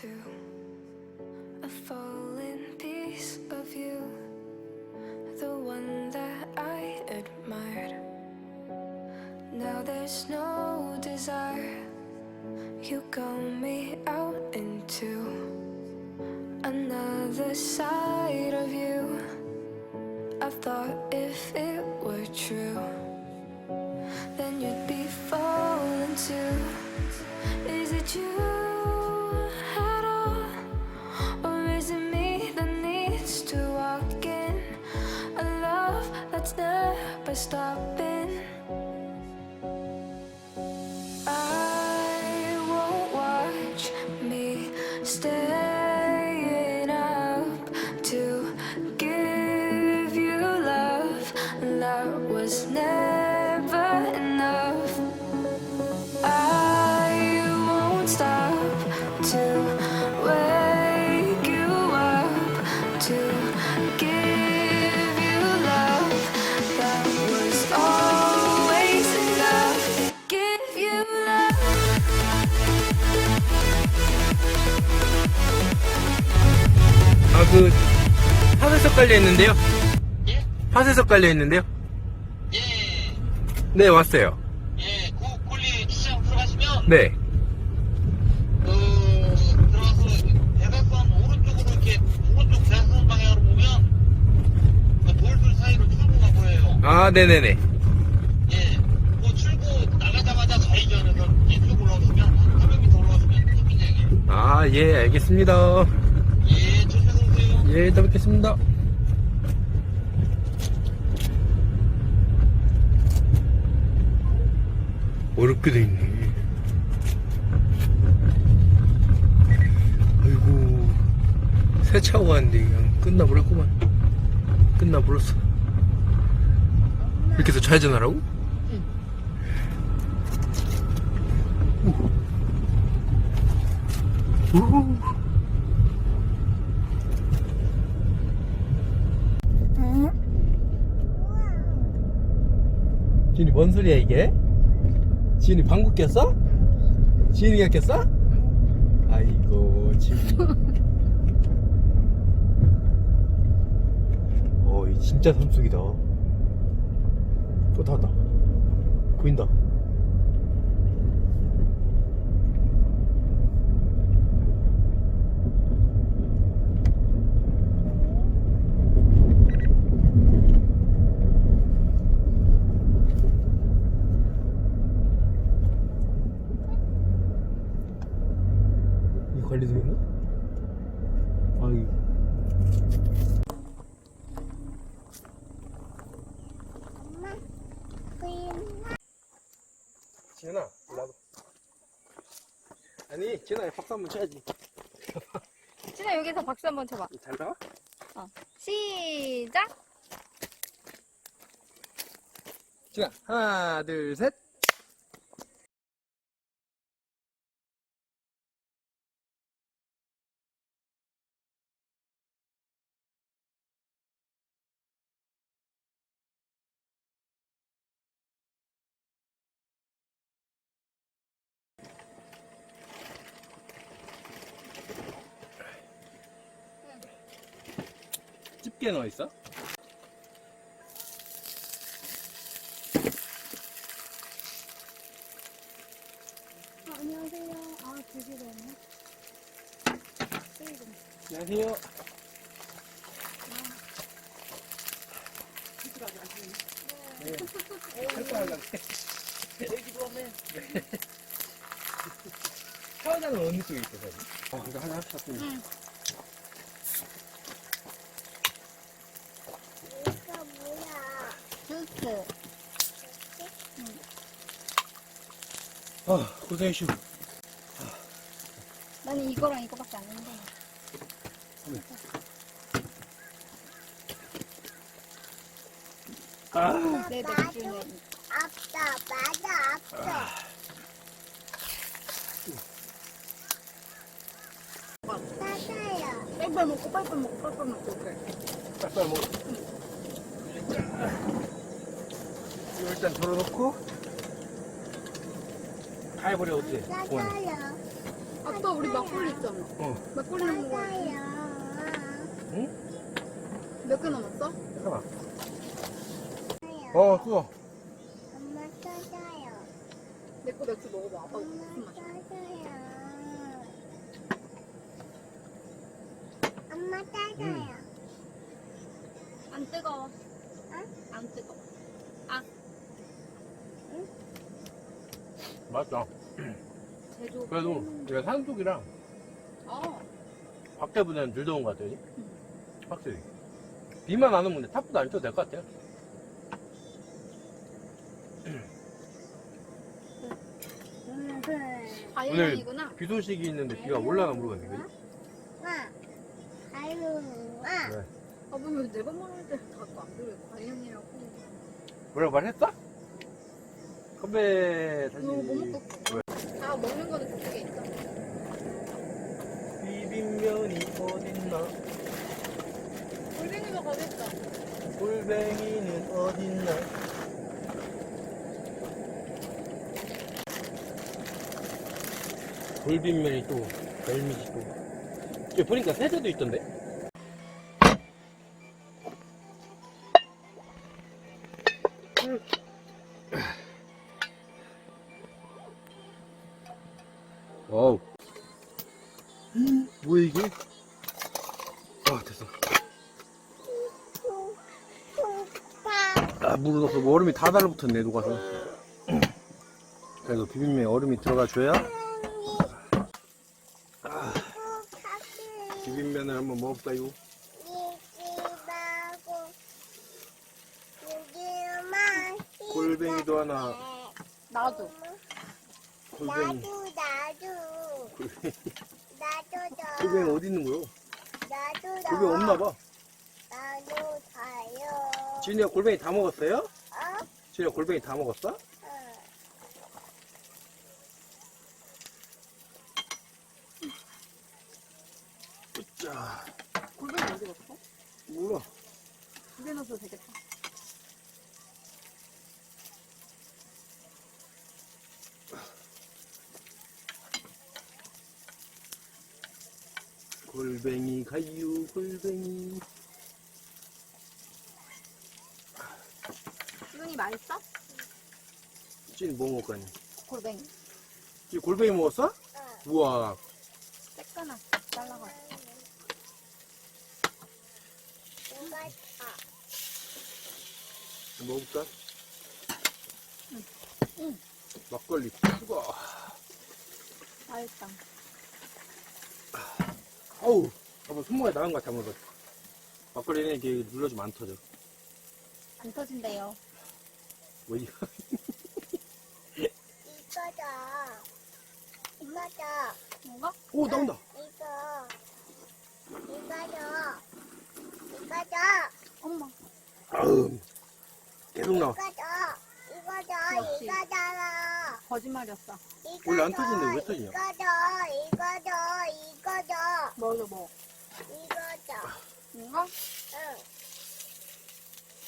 to a fallen piece of you, the one that I admired. Now there's no desire. You got me out into another side of you. I thought if it were true, then you'd be falling too. stop 그, 파쇄석 깔려있는데요? 예? 파쇄석 깔려있는데요? 예, 네, 왔어요. 예, 구, 굴리 시장 들어가시면, 네. 그, 들어가서 대각선 오른쪽으로 이렇게, 오른쪽 대각선 방향으로 보면, 그 돌들 사이로 출구가 보여요. 아, 네네네. 예, 그 출구 나가자마자 좌회전해서 이쪽 올라오시면, 한 300m 올라오시면 캠핑장이에요. 아, 예, 알겠습니다. 예, 이따 뵙겠습니다. 어렵게 돼 있네. 아이고, 세차하고 왔는데 그냥 끝나버렸구만. 끝나버렸어. 이렇게 해서 좌회전하라고? 우. 우후. 지인이 뭔 소리야 이게? 지인이 방구 꼈어? 지인이가 꼈어? 아이고 지인이 어이 진짜 삼숙이다 또 닫았다 보인다 이 관리소 있나? 아이 지은아 일로 와봐 지은아 박수 한번 쳐야지 진아 여기서 박수 한번 쳐봐. 잘 나와? 어. 시작. 지은아 하나 둘셋 집게 넣어 있어? 안녕하세요. 아 드시고 있네. 안녕하세요. 네. 헬파하려고. 애기도 하네. 사과장은 어느 쪽에 있어, 저기? 어, 이거 하나 합시다. 응. 주스. 아, 고생했슈. 나는 이거랑 이거밖에 안 했는데. 아, 네, 네, 기준에. 아빠 맞아 아빠 맞아요 빨빨 먹고 빨빨 먹고 빨빨 먹고 그래. 빨빨. 이거 일단 덜어놓고. 다 해버려 어때? 따다요. 아빠 우리 막걸리 있잖아. 어. 막걸리 먹어야지. 따다요. 몇개 남았어? 잠깐만. 어 그거. 엄마 따다요. 내 거 맥주 먹어봐. 아빠 엄마 무슨 맛이야? 따다요. 엄마 따다요. 안 뜨거워. 안 뜨거워. 맛있다. 제조. 그래도 얘가 산속이랑 어. 밖에보다는 덜 더운 것 같아요. 그지? 확실히. 비만 안 오면 탑도 안 쳐도 될 것 같아요. 과일향이구나. 비 소식이 있는데 비가 올라나 모르겠네. 그지? 아유. 네. 아빠 왜 네번 말할 때 자꾸 안 들려? 과일향이라고. 뭐라고 말했어? 건배 다시. 이거 뭐 먹고? 다 먹는 거는 그쪽에 있어. 비빔면이 어딨나? 골뱅이가 있어. 골뱅이는 어딨나? 골빈면이 또 별미지 또. 저기 보니까 세제도 있던데? 달라붙었네, 녹아서. 그래도 비빔면에 얼음이 들어가 줘야 비빔면을 한번 먹어볼까요? 골뱅이도 하나, 나도. 골뱅이. 나도 나도 골뱅이, 나도 나 골뱅이 어디 있는 거요? 나도 나 골뱅이 없나 봐. 나도 다요 지은이가 골뱅이 다 먹었어요? 어? 지은이가 골뱅이 다 먹었어? 어. 자, 골뱅이 어디 갔어? 몰라. 두개 넣어도 되겠다. 골뱅이 가유, 골뱅이. 수근이 맛있어? 지은이 뭐 먹을 거니? 골뱅이. 지금 골뱅이 먹었어? 우와. 새까나 잘라가. 이거 먹을까? 응. 막걸리 추가. 맛있다. 아우, 아빠 손목에 나간 것 같아, 아무래도. 막걸리는 이렇게 눌러주면 안 터져. 안 터진대요. 뭐, 이거. 이거다 이거다 뭔가? 오, 나온다. 이거 이거다 이거다 엄마. 아음. 계속 나와. 이거다 이거다 역시. 이거다 거짓말이었어. 원래 안 터지는데 왜 터지냐? 이거다 이거다 이거다 먹어, 먹어. 이거다 뭔가? 응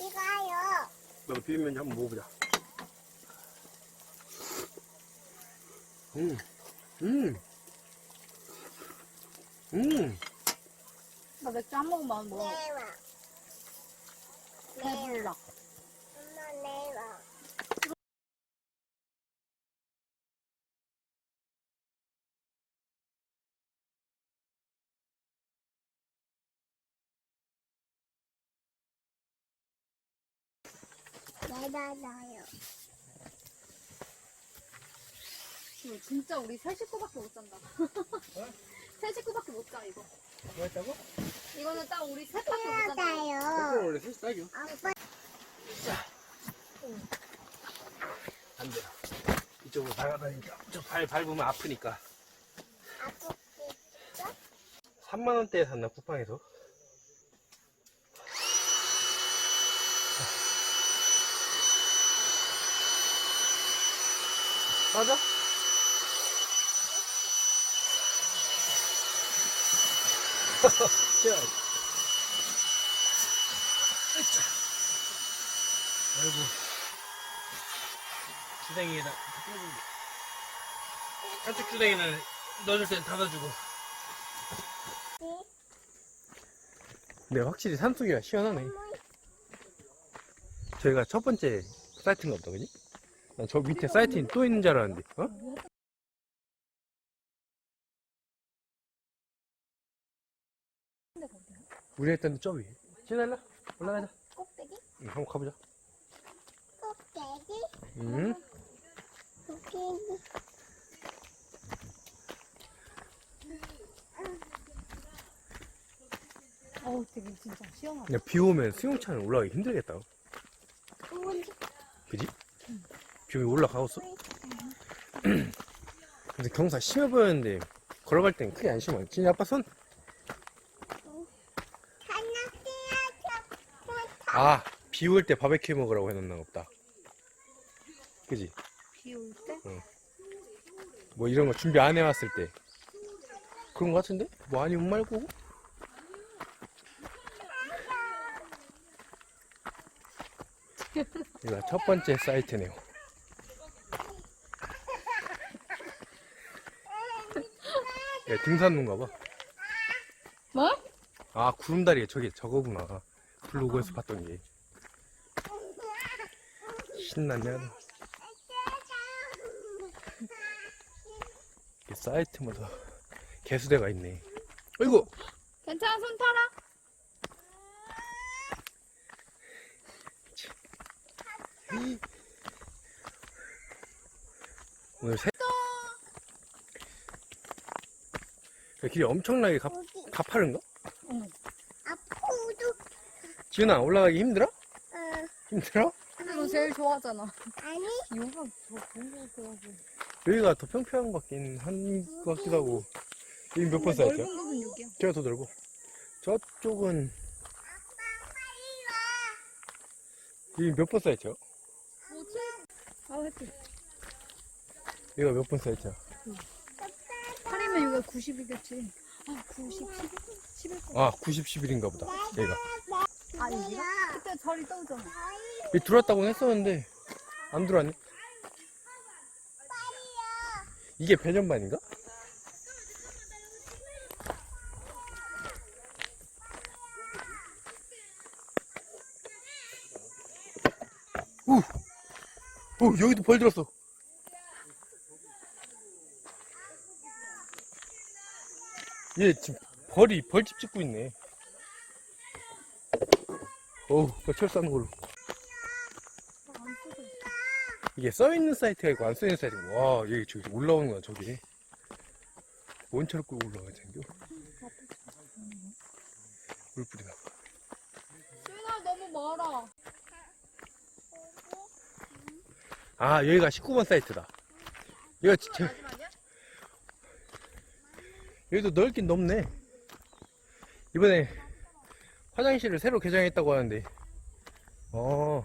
이거요 나도 비빔면 한번 먹어보자. 음, 음, 음. 나 맥주 한 모금만 먹어. 내와 배불러. 엄마 내와 이거 진짜 우리 세 식구밖에 못 산다. 세 식구밖에 못 자, 이거. 뭐 했다고? 이거는 딱 우리 셋밖에 못 잔다. 해야다요 원래 셋이 딱이요. 아빠 안 돼. 이쪽으로 나가다니까. 저 발 밟으면 아프니까. 아빠 3만원대에 샀나, 쿠팡에서? 맞아? 자. 아이고. 주댕이에다. 한쪽 주댕이는 넣어줄 땐 닫아주고. 근데 확실히 산속이가 시원하네. 저희가 첫 번째 사이트인가 보다, 그지? 난저 밑에 사이트 또 있는 줄 알았는데, 어? 우리 했던 저 위에. 지날라? 올라가자. 꼭대기? 응, 한번 가보자. 꼭대기 응? 꼭대기 어우 되게 진짜 시원하다. 근데 비 오면 수영차는 올라가기 힘들겠다. 그지? 비 오면 올라가겠어? 근데 경사 심해 보였는데 걸어갈 땐 크게 안 심어. 진이 아빠 손? 아, 비 올 때 바베큐 먹으라고 해놓나 보다. 그지? 비올 때? 뭐 이런 거 준비 안 해왔을 때. 그런 거 같은데? 뭐 아니면 말고. 이거 첫 번째 사이트네요. 야, 등산로인가 봐. 뭐? 아, 구름다리에 저게 저거구나. 블로그에서 봤던 게. 이게 사이트마다 개수대가 있네. 어이구! 괜찮아 손 타라. 오늘 새... 길이 엄청나게 가, 가파른가? 아프도 지은아, 올라가기 힘들어? 어 힘들어? 너 제일 좋아하잖아. 아니 요가 거 같더라고. 여기가 더 평평한 것 같긴 한 것 같기도 하고. 여기 몇 번? 넓은 여기야. 제가 더 넓어. 저쪽은. 여기 몇 번? 뭐지? 아 했지. 여기가 몇번 사이트 야? 8이면 여기가 90이겠지. 아 90, 11, 11번. 아, 90, 11인가 보다. 여기가. 아 여기가? 그때 자리 떠오잖아. 여기 들어왔다고는 했었는데, 안 들어왔네. 이게 배전반인가? 우! 오, 여기도 벌 들었어. 얘 지금 벌이 벌집 짓고 있네. 어우, 철 싸는 걸로. 이게 써있는 사이트가 있고 안 써있는 사이트가 있고. 와, 여기 저기 올라오는 거야, 저기. 뭔 차를 끌고 올라가야 생겨? 물 뿌리나. 봐. 수윤아 너무 멀어. 아, 여기가 19번 사이트다. 여기가 진짜? 여기도 넓긴 넓네. 이번에 화장실을 새로 개장했다고 하는데, 어.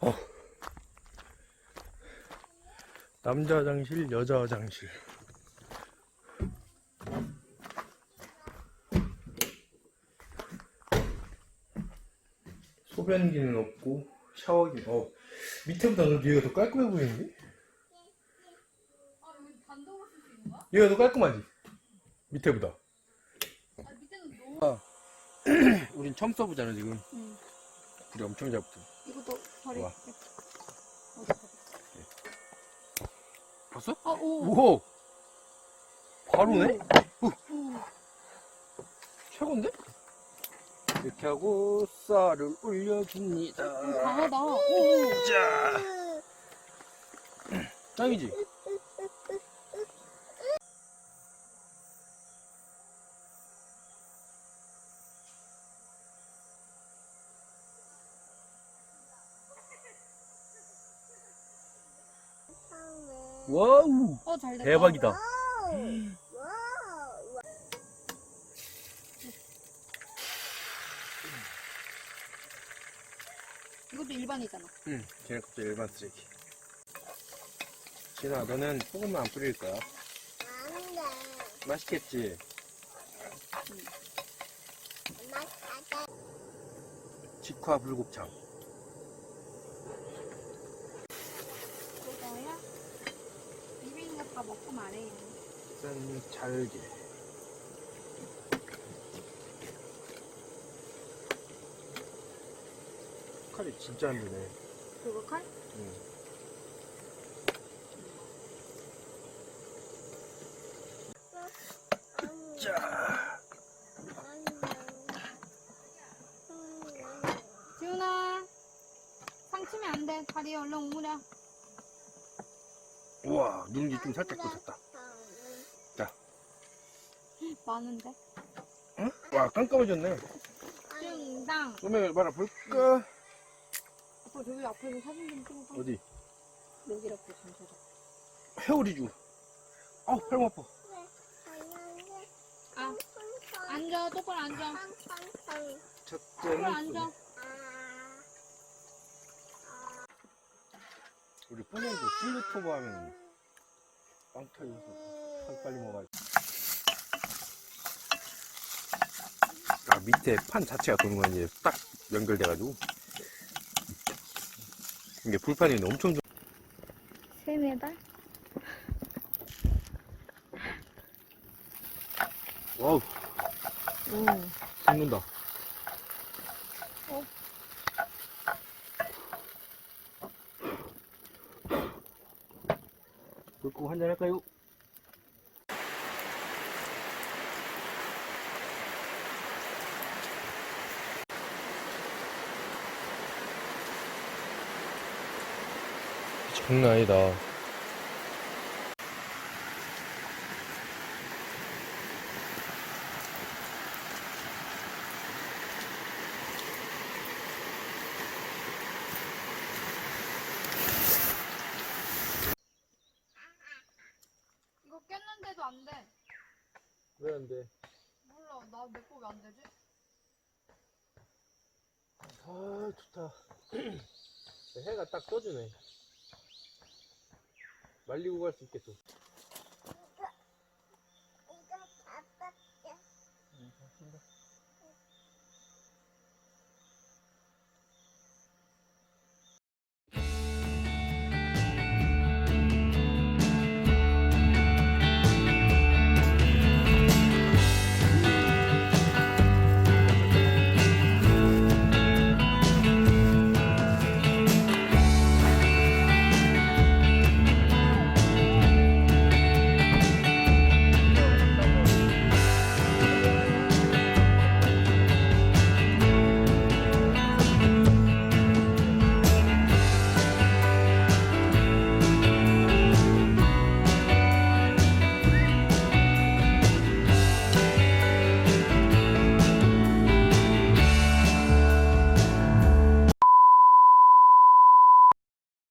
어. 남자 화장실, 여자 화장실. 소변기는 없고, 샤워기, 어. 밑에보다 여기가 더 깔끔해 보이는데? 아 여기 단독으로 쓸 수 있는 거야? 얘가 더 깔끔하지? 밑에보다. 아 밑에는 너무. 우린 처음 써보잖아, 지금. 응. 불이 엄청 잘 붙어. 이것도 다리. 좋아. 어디 봐봐. 봤어? 아 오. 우와! 바로네? 우. 오. 최고인데? 이렇게 하고, 쌀을 올려줍니다. 강하다. 오. 자! 짱이지? 와우! 어잘 됐다. 대박이다. 이것도 일반이잖아. 응, 걔네 갑자기 일반 쓰레기. 진아, 너는 소금만 안 뿌릴 거야. 안돼 맛있겠지? 가자 직화 불곱창. 먹고 말해. 짠 잘게. 칼이 진짜 안 되네. 그거 칼? 응. 자. 지훈아. 상치면 안 돼. 다리 얼른 오므려. 우와 누룽지 좀 살짝 꽂혔다. 많은데. 응? 와 깜깜해졌네. จึង당. 소맥을 말아볼까? 아빠 저기 앞에서 사진 좀 찍어봐. 어디? 여기 이렇게 전체적. 회오리주. 아우 팔 아파. 아, 앉아. 똑바로 앉아. 똑바로 앉아. 우리 뿌년도 슬리토브 하면 빵 터져서 빨리 빨리 먹어야지. 아 밑에 판 자체가 도는 건 이제 딱 연결돼가지고 이게 불판이 엄청 좋. 세메달? 와우 응. 섞는다. 어? 끓고 한잔 할까요? 장난 아니다. 이거 깼는데도 안 돼. 돼? 몰라. 나 내 거 왜 안 되지? 아 좋다 해가 딱 떠주네 말리고 갈 수 있겠어